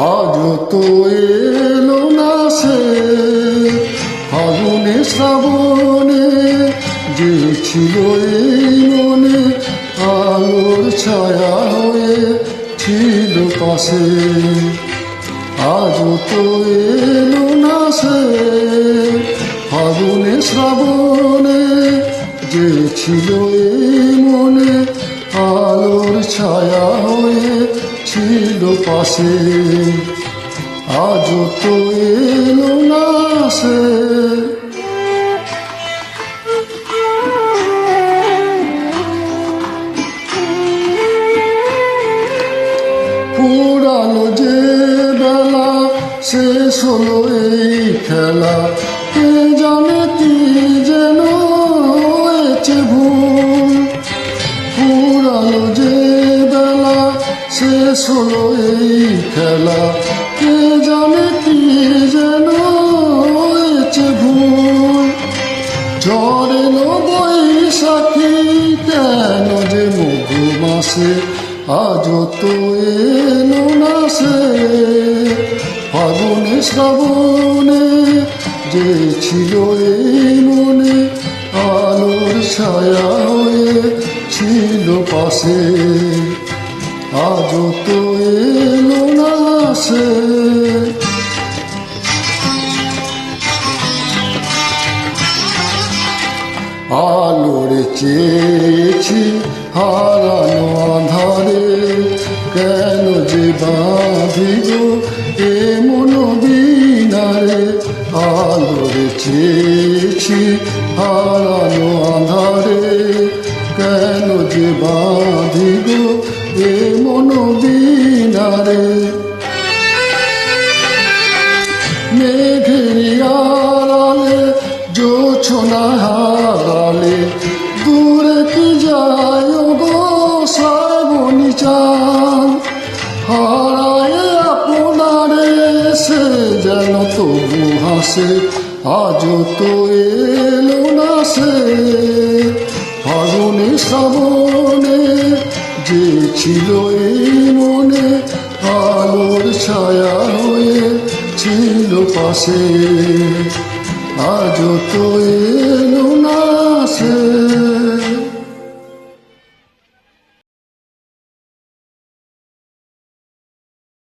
আজ তো এলো না সে। ফাগুনে শ্রাবণে যে ছিল এই মনে, আলোর ছায়া হয়ে ছিল পাশে। আজ তো এলো না সে। ফাগুনে শ্রাবণে যে ছিল এই মনে, আলোর ছায়া হয়ে ছিল পাশে আজ তো এলো না সে। পুরানো যে বেলা, শেষ হলো এই খেলা, কে জানে শেষ হলো এই খেলা। কে জানে কি যেন হয়েছে ভুল। ঝড় বৈশাখী, কেন যে মধু মাসে আজ তো এলো না সে। ফাগুনে, শ্রাবণে যে ছিল এই মনে, আলোর ছায়া হয়ে ছিল পাশে। আজ তো এলো না সে আলোর চেয়েছি হারানো আধারে, কেন যে বাঁধিব এ মন বিনারে আলোর চেয়েছি হারানো আধারে, কেন যে বাঁধিব এ মন বিনারে মেঘের আড়ালে, জোছনা হারালে, দূরে কি যায় গো শ্রাবণী চান হারায় আপনারে, সে যেন তবু হাসে আজ তো এলো না সে ছিল এই মনে আলোর ছায়া হয়ে ছিল পাশে। আজ তো এলো না সে।